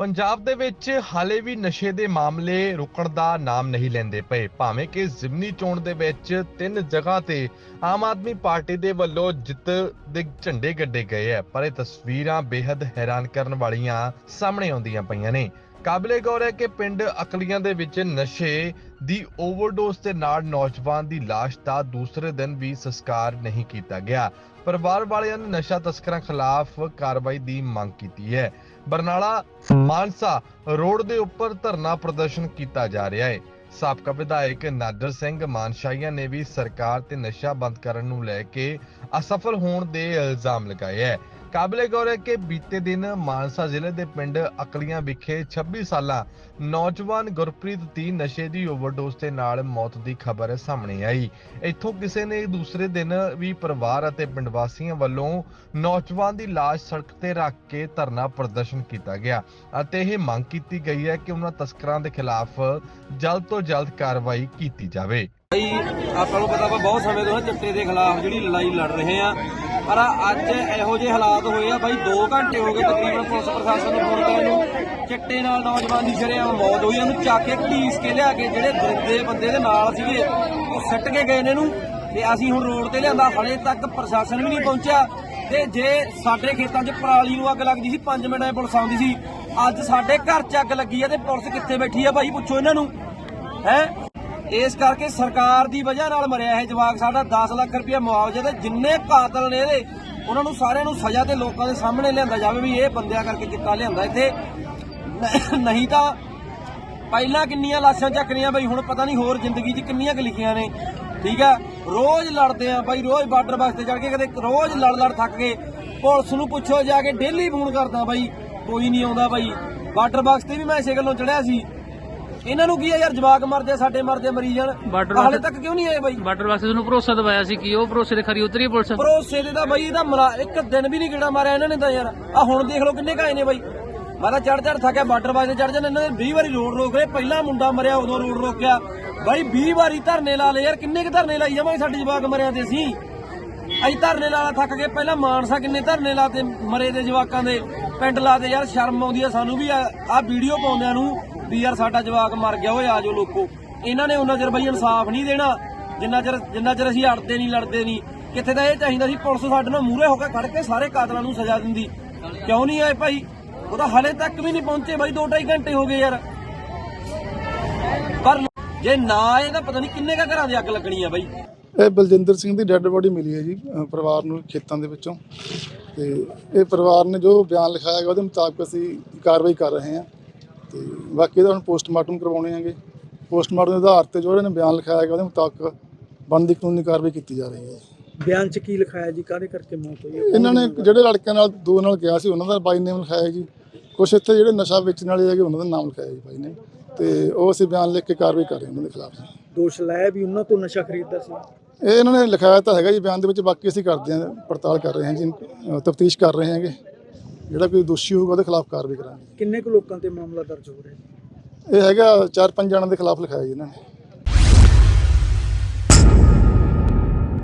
ਪੰਜਾਬ ਦੇ ਵਿੱਚ ਹਾਲੇ ਵੀ ਨਸ਼ੇ ਦੇ ਮਾਮਲੇ ਰੁਕਣ ਦਾ ਨਾਮ ਨਹੀਂ ਲੈਂਦੇ ਪਏ। ਭਾਵੇਂ ਕਿ ਜ਼ਿਮਨੀ ਚੋਣ ਦੇ ਵਿੱਚ ਤਿੰਨ ਜਗ੍ਹਾ ਤੇ ਆਮ ਆਦਮੀ ਪਾਰਟੀ ਦੇ ਵੱਲੋਂ ਜਿੱਤ ਦੇ ਝੰਡੇ ਗੱਡੇ ਗਏ ਹੈ, ਪਰ ਇਹ ਤਸਵੀਰਾਂ ਬੇहद ਹੈਰਾਨ ਕਰਨ ਵਾਲੀਆਂ ਸਾਹਮਣੇ ਆਉਂਦੀਆਂ ਪਈਆਂ ਨੇ। ਕਾਬਲੇ ਗੌਰ ਹੈ ਕਿ ਪਿੰਡ ਅਕਲੀਆਂ ਦੇ ਵਿੱਚ ਨਸ਼ੇ ਦੀ ਓਵਰਡੋਸ ਦੇ ਨਾਲ ਨੌਜਵਾਨ ਦੀ ਲਾਸ਼ ਦਾ ਦੂਸਰੇ ਦਿਨ ਵੀ ਸੰਸਕਾਰ ਨਹੀਂ ਕੀਤਾ ਗਿਆ। ਪਰਿਵਾਰ ਵਾਲਿਆਂ ਨੇ ਨਸ਼ਾ ਤਸਕਰਾਂ ਖਿਲਾਫ ਕਾਰਵਾਈ ਦੀ ਮੰਗ ਕੀਤੀ ਹੈ। ਬਰਨਾਲਾ ਮਾਨਸਾ ਰੋਡ ਦੇ ਉੱਪਰ ਧਰਨਾ ਪ੍ਰਦਰਸ਼ਨ ਕੀਤਾ ਜਾ ਰਿਹਾ ਹੈ। ਸਾਬਕਾ ਵਿਧਾਇਕ ਨਾਦਰ ਸਿੰਘ ਮਾਨਸ਼ਾਹੀਆ ਨੇ ਵੀ ਸਰਕਾਰ ਤੇ ਨਸ਼ਾ ਬੰਦ ਕਰਨ ਨੂੰ ਲੈ ਕੇ ਅਸਫਲ ਹੋਣ ਦੇ ਇਲਜ਼ਾਮ ਲਗਾਏ ਹੈ। ਕਾਬਲੇ ਗੌਰ ਹੈ ਕਿ ਬੀਤੇ ਦਿਨ ਮਾਨਸਾ ਜ਼ਿਲ੍ਹੇ ਦੇ ਪਿੰਡ ਅਕਲੀਆਂ ਵਿਖੇ 26 ਸਾਲਾ ਨੌਜਵਾਨ ਗੁਰਪ੍ਰੀਤ ਦੀ ਨਸ਼ੇ ਦੀ ਓਵਰਡੋਸ ਦੇ ਨਾਲ ਮੌਤ ਦੀ ਖਬਰ ਸਾਹਮਣੇ ਆਈ। ਇੱਥੋਂ ਕਿਸੇ ਨੇ ਦੂਸਰੇ ਦਿਨ ਵੀ ਪਰਿਵਾਰ ਅਤੇ ਪਿੰਡ ਵਾਸੀਆਂ ਵੱਲੋਂ ਨੌਜਵਾਨ ਦੀ ਲਾਸ਼ ਸੜਕ ਤੇ ਰੱਖ ਕੇ ਧਰਨਾ ਪ੍ਰਦਰਸ਼ਨ ਕੀਤਾ ਗਿਆ ਅਤੇ ਇਹ ਮੰਗ ਕੀਤੀ ਗਈ ਹੈ ਕਿ ਉਹਨਾਂ ਤਸਕਰਾਂ ਦੇ ਖਿਲਾਫ ਜਲਦ ਤੋਂ ਜਲਦ ਕਾਰਵਾਈ ਕੀਤੀ ਜਾਵੇ। ਭਾਈ, ਆਪਾਂ ਨੂੰ ਪਤਾ ਵਾ, ਬਹੁਤ ਸਮੇਂ ਤੋਂ ਨਾ ਦੇ ਖਿਲਾਫ ਜਿਹੜੀ ਲੜਾਈ ਲੜ ਰਹੇ ਆ। ਪਰ ਅੱਜ ਇਹੋ ਜਿਹੇ ਹਾਲਾਤ ਹੋਏ ਆ ਬਾਈ 2 ਘੰਟੇ ਹੋ ਗਏ ਤਕਰੀਬਨ ਪੁਲਿਸ ਪ੍ਰਸ਼ਾਸਨ ਨੂੰ ਫੋਨ ਕਰਨ ਨੂੰ। ਚਿੱਟੇ ਨਾਲ ਨੌਜਵਾਨ ਦੀ ਸ਼ਰੇਆਮ ਮੌਤ ਹੋਈ ਉਹਨੂੰ ਚੱਕ ਕੇ ਘੀਸ ਕੇ ਲਿਆ ਕੇ ਜਿਹੜੇ ਦਰਿੰਦੇ ਬੰਦੇ ਦੇ ਨਾਲ ਸੀਗੇ, ਉਹ ਸੱਟ ਕੇ ਗਏ ਨੇ ਇਹਨੂੰ। ਤੇ ਅਸੀਂ ਹੁਣ ਰੋਡ ਤੇ ਲਿਆਂਦਾ, ਹਲੇ ਤੱਕ ਪ੍ਰਸ਼ਾਸਨ ਵੀ ਨਹੀਂ ਪਹੁੰਚਿਆ। ਤੇ ਜੇ ਸਾਡੇ ਖੇਤਾਂ 'ਚ ਪਰਾਲੀ ਨੂੰ ਅੱਗ ਲੱਗਦੀ ਸੀ 5 ਮਿੰਟਾਂ 'ਚ ਪੁਲਿਸ ਆਉਂਦੀ ਸੀ। ਅੱਜ ਸਾਡੇ ਘਰ 'ਚ ਅੱਗ ਲੱਗੀ ਆ ਤੇ ਪੁਲਿਸ ਕਿੱਥੇ ਬੈਠੀ ਆ ਭਾਈ ਪੁੱਛੋ ਇਹਨਾਂ ਨੂੰ। ਹੈ? ਇਸ ਕਰਕੇ ਸਰਕਾਰ ਦੀ ਵਜ੍ਹਾ ਨਾਲ ਮਰਿਆ ਇਹ ਜਵਾਕ। ਸਾਡਾ 10 ਲੱਖ ਰੁਪਏ ਮੁਆਵਜ਼ੇ ਤੇ ਜਿੰਨੇ ਕਾਤਲ ਨੇ ਇਹਦੇ, ਉਹਨਾਂ ਨੂੰ ਸਾਰਿਆਂ ਨੂੰ ਸਜ਼ਾ ਤੇ ਲੋਕਾਂ ਦੇ ਸਾਹਮਣੇ ਲਿਆਂਦਾ ਜਾਵੇ ਵੀ ਇਹ ਬੰਦਿਆਂ ਕਰਕੇ ਕਿੱਤਾ ਲਿਆਂਦਾ। ਇੱਥੇ ਨਹੀਂ ਤਾਂ ਪਹਿਲਾਂ ਕਿੰਨੀਆਂ ਲਾਸ਼ਾਂ ਚੱਕਰੀਆਂ ਬਈ, ਹੁਣ ਪਤਾ ਨਹੀਂ ਹੋਰ ਜ਼ਿੰਦਗੀ 'ਚ ਕਿੰਨੀਆਂ ਕੁ ਲਿਖੀਆਂ ਨੇ। ਠੀਕ ਆ? ਰੋਜ਼ ਲੜਦੇ ਆ ਬਾਈ, ਰੋਜ਼ ਬਾਰਡਰ ਬਾਕਸ ਤੇ ਚੜ ਕੇ ਕਦੇ ਰੋਜ਼ ਲੜ ਲੜ ਥੱਕ ਗਏ ਪੁਲਿਸ ਨੂੰ ਪੁੱਛੋ, ਜਾ ਕੇ ਡੇਲੀ ਫੋਨ ਕਰਦਾ ਬਾਈ, ਕੋਈ ਨਹੀਂ ਆਉਂਦਾ ਬਾਈ। ਬਾਰਡਰ ਬਾਕਸ ਤੇ ਵੀ ਮੈਂ ਇਸੇ ਗੱਲੋਂ ਚੜਿਆ ਸੀ। ਇਹਨਾਂ ਨੂੰ ਕੀ ਆ ਯਾਰ ਜਵਾਕ ਮਰਦੇ ਸਾਡੇ ਮਰਦੇ ਮਰੀ ਜਾਣ। ਹਾਲੇ ਤੱਕ ਕਿਉਂ ਨਹੀਂ ਆਏ ਬਾਈ? ਵਾਟਰ ਵਾਸਤੇ ਨੂੰ ਭਰੋਸਾ ਦਵਾਇਆ ਸੀ ਕਿ ਉਹ ਭਰੋਸੇ ਦੇ ਖਰੀ ਉਤਰੀ ਪੁਲਿਸ? ਭਰੋਸੇ ਦੇ ਤਾਂ ਬਾਈ ਇਹਦਾ ਮਰਾ ਇੱਕ ਦਿਨ ਵੀ ਨਹੀਂ ਕਿਹੜਾ ਮਾਰਿਆ ਇਹਨਾਂ ਨੇ ਤਾਂ ਯਾਰ। ਆ ਹੁਣ ਦੇਖ ਲਓ ਕਿੰਨੇ ਕਾਏ ਨੇ ਬਾਈ। ਮੈਂ ਤਾਂ ਚੜ ਚੜ ਥੱਕਿਆ ਬਾਰਡਰ ਬਾਜ ਤੇ ਚੜ ਜਾਂਦੇ ਇਹਨਾਂ ਨੇ 20 ਵਾਰੀ ਰੋਡ ਰੋਕ ਲਏ। ਪਹਿਲਾ ਮੁੰਡਾ ਮਰਿਆ ਉਦੋਂ ਰੋਡ ਰੋਕਿਆ। ਬਾਈ 20 ਵਾਰੀ ਧਰਨੇ ਲਾ ਲਏ ਯਾਰ। ਕਿੰਨੇ ਕੁ ਧਰਨੇ ਲਾਈ ਜਾਵਾਂਗੇ ਸਾਡੇ ਜਵਾਕ ਮਰਿਆ ਤੇ ਅਸੀਂ? ਅਸੀਂ ਧਰਨੇ ਲਾਲਾ ਥੱਕ ਗਏ। ਪਹਿਲਾਂ ਮਾਨਸਾ ਕਿੰਨੇ ਧਰਨੇ ਲਾਤੇ ਮਰੇ ਦੇ ਜਵਾਕਾਂ ਦੇ? ਪਿੰਡ ਲਾਤੇ। ਯਾਰ ਸ਼ਰਮ ਆਉਂਦੀ ਆ ਸਾਨੂੰ ਵੀ। ਆ ਵੀਡੀਓ ਪਾਉਂਦਿਆਂ ਨੂੰ ਵੀ ਯਾਰ ਸਾਡਾ ਜਵਾਕ ਮਰ ਗਿਆ, ਓਏ ਆਜੋ ਲੋਕੋ। ਇਹਨਾਂ ਨੇ ਉਹਨਾਂ ਚਿਰ ਬਈ ਇਨਸਾਫ ਨਹੀਂ ਦੇਣਾ। ਜਿੰਨਾ ਚਿਰ ਜਿੰਨਾ ਚਿਰ ਅਸੀਂ ਅੜਦੇ ਨਹੀਂ, ਲੜਦੇ ਨਹੀਂ। ਕਿੱਥੇ ਤਾਂ ਇਹ ਚਾਹੀਦਾ ਸੀ ਪੁਲਿਸ ਸਾਡੇ ਨਾਲ ਮੂਹਰੇ ਹੋ ਕੇ ਖੜ ਕੇ ਸਾਰੇ ਕਾਤਲਾਂ ਨੂੰ ਸਜ਼ਾ ਦਿੰਦੀ। ਕਿਉਂ ਨਹੀਂ ਆਏ ਭਾਈ? ਉਹ ਤਾਂ ਹਲੇ ਤੱਕ ਵੀ ਨਹੀਂ ਪਹੁੰਚੇ ਬਾਈ 2.5 ਘੰਟੇ ਹੋ ਗਏ ਯਾਰ। ਪਰ ਜੇ ਨਾ ਆਏ ਤਾਂ ਪਤਾ ਨਹੀਂ ਕਿੰਨੇ ਕਾ ਘਰਾਂ ਦੇ ਅੱਗ ਲੱਗਣੀ ਆ ਬਾਈ। ਇਹ ਬਲਜਿੰਦਰ ਸਿੰਘ ਦੀ ਡੈੱਡ ਬੋਡੀ ਮਿਲੀ ਹੈ ਜੀ ਪਰਿਵਾਰ ਨੂੰ ਖੇਤਾਂ ਦੇ ਵਿੱਚੋਂ। ਤੇ ਇਹ ਪਰਿਵਾਰ ਨੇ ਜੋ ਬਿਆਨ ਲਿਖਾਇਆ ਗਿਆ ਉਹਦੇ ਮੁਤਾਬਕ ਅਸੀਂ ਕਾਰਵਾਈ ਕਰ ਰਹੇ ਹਾਂ। ਤੇ ਬਾਕੀ ਦਾ ਹੁਣ ਪੋਸਟਮਾਰਟਮ ਕਰਵਾਉਣੇ ਹੈਗੇ। ਪੋਸਟਮਾਰਟਮ ਦੇ ਆਧਾਰ ਤੇ ਜੋ ਇਹਨਾਂ ਨੇ ਬਿਆਨ ਲਿਖਾਇਆ ਗਿਆ ਉਹਦੇ ਮੁਤਾਬਕ ਬਣਦੀ ਕਾਨੂੰਨੀ ਕਾਰਵਾਈ ਕੀਤੀ ਜਾ ਰਹੀ ਹੈ। ਬਿਆਨ ਚ ਕੀ ਲਿਖਾਇਆ ਜੀ? ਕਾਹਦੇ ਕਰਕੇ ਮੌਤ ਹੋਈ ਹੈ? ਇਹਨਾਂ ਨੇ ਜਿਹੜੇ ਲੜਕਿਆਂ ਨਾਲ ਦੋ ਨਾਲ ਗਿਆ ਸੀ ਉਹਨਾਂ ਦਾ ਬਾਈ ਨੇਮ ਲਿਖਾਇਆ ਜੀ। ਕੁਛ ਇੱਥੇ ਜਿਹੜੇ ਨਸ਼ਾ ਵੇਚਣ ਵਾਲੇ ਹੈਗੇ ਉਹਨਾਂ ਦਾ ਨਾਮ ਲਿਖਾਇਆ ਜੀ ਬਾਈ ਨੇ। ਤੇ ਉਹ ਅਸੀਂ ਬਿਆਨ ਲਿਖ ਕੇ ਕਾਰਵਾਈ ਕਰ ਰਹੇ ਹਾਂ ਉਹਨਾਂ ਦੇ ਖਿਲਾਫ। ਦੋਸ਼ ਲਾਇਆ ਵੀ ਉਹਨਾਂ ਤੋਂ ਨਸ਼ਾ ਖਰੀਦਦਾ ਸੀ? ਇਹ ਇਹਨਾਂ ਨੇ ਲਿਖਾਇਆ ਤਾਂ ਹੈਗਾ ਜੀ ਬਿਆਨ ਦੇ ਵਿੱਚ ਬਾਕੀ ਅਸੀਂ ਕਰਦੇ ਹਾਂ ਪੜਤਾਲ ਕਰ ਰਹੇ ਹਾਂ ਜੀ ਤਫਤੀਸ਼ ਕਰ ਰਹੇ ਹਾਂਗੇ। ਜਿਹੜਾ ਕੋਈ ਦੋਸ਼ੀ ਹੋਊਗਾ ਉਹਦੇ ਖਿਲਾਫ ਕਾਰਵਾਈ ਕਰਾਂਗੇ। ਕਿੰਨੇ ਕੁ ਲੋਕਾਂ ਤੇ ਮਾਮਲਾ ਦਰਜ ਹੋ ਰਿਹਾ? ਹੈ ਇਹ ਹੈਗਾ ਚਾਰ ਪੰਜ ਜਣਾਂ ਦੇ ਖਿਲਾਫ ਲਿਖਾਇਆ ਜੀ ਇਹਨਾਂ ਨੇ।